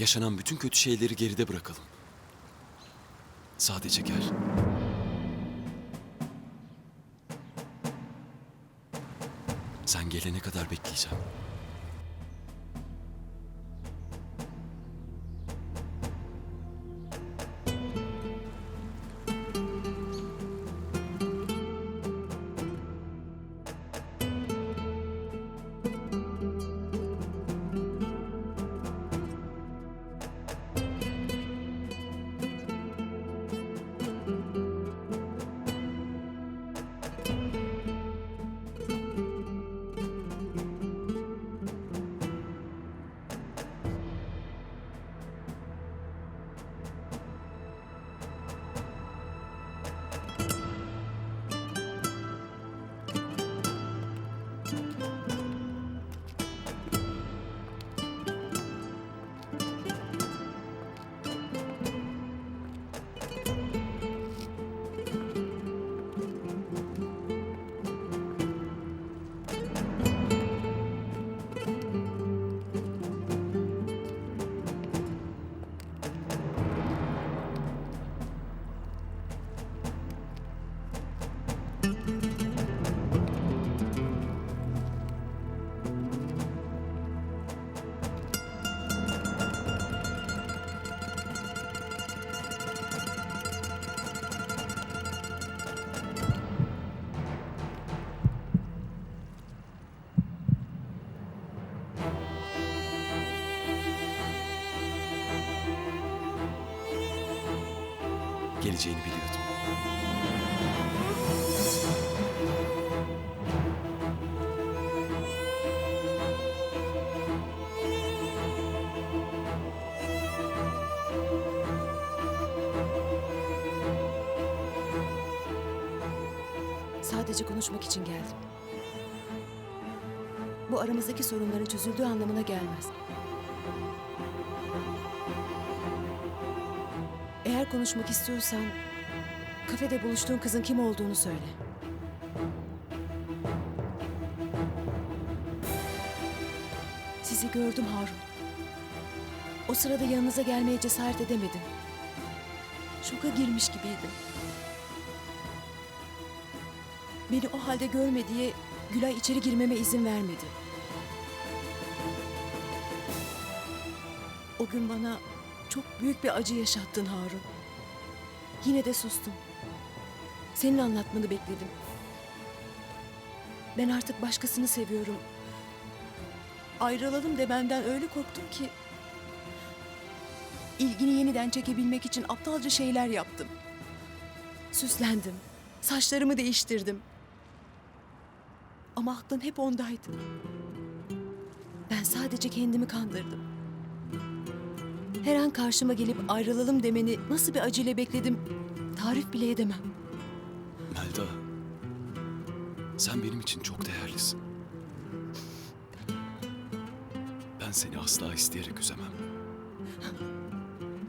Yaşanan bütün kötü şeyleri geride bırakalım. Sadece gel. Sen gelene kadar bekleyeceğim. Geleceğini biliyordum. Sadece konuşmak için geldim. Bu aramızdaki sorunların çözüldüğü anlamına gelmez. Konuşmak istiyorsan kafede buluştuğun kızın kim olduğunu söyle. Sizi gördüm Harun. O sırada yanınıza gelmeye cesaret edemedim. Şoka girmiş gibiydim. Beni o halde görme diye Gülay içeri girmeme izin vermedi. O gün bana çok büyük bir acı yaşattın Harun. Yine de sustum. Senin anlatmanı bekledim. Ben artık başkasını seviyorum. Ayrılalım de benden öyle korktum ki... ...ilgini yeniden çekebilmek için aptalca şeyler yaptım. Süslendim. Saçlarımı değiştirdim. Ama aklın hep ondaydı. Ben sadece kendimi kandırdım. Her an karşıma gelip ayrılalım demeni nasıl bir acıyla bekledim tarif bile edemem. Melda. Sen benim için çok değerlisin. Ben seni asla isteyerek üzemem.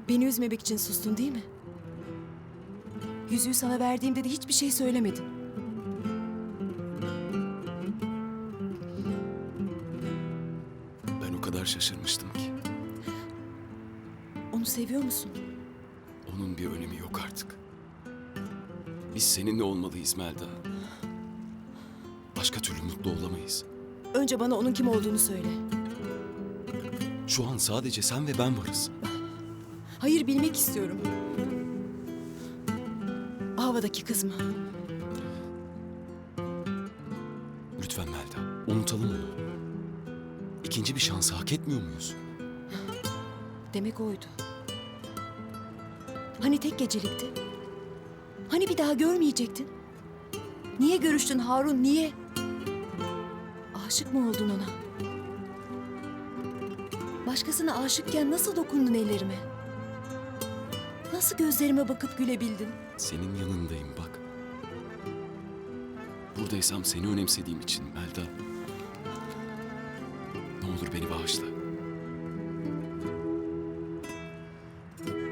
Beni üzmemek için sustun değil mi? Yüzüğü sana verdiğimde de hiçbir şey söylemedin. Ben o kadar şaşırmıştım ki. Onu seviyor musun? Onun bir önemi yok artık. Biz seninle olmalıyız Melda. Başka türlü mutlu olamayız. Önce bana onun kim olduğunu söyle. Şu an sadece sen ve ben varız. Hayır bilmek istiyorum. Havadaki kız mı? Lütfen Melda, unutalım onu. İkinci bir şansı hak etmiyor muyuz? Demek oydu. Hani tek gecelikti? Hani bir daha görmeyecektin? Niye görüştün Harun, niye? Aşık mı oldun ona? Başkasına aşıkken nasıl dokundun ellerime? Nasıl gözlerime bakıp gülebildin? Senin yanındayım bak. Buradaysam seni önemsediğim için Melda. Ne olur beni bağışla.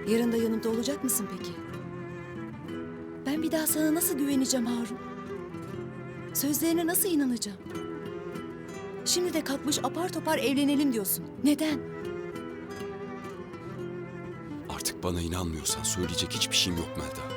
Yarın da yanımda olacak mısın peki? Ben bir daha sana nasıl güveneceğim Harun? Sözlerine nasıl inanacağım? Şimdi de kalkmış apar topar evlenelim diyorsun. Neden? Bana inanmıyorsan söyleyecek hiçbir şeyim yok Melda.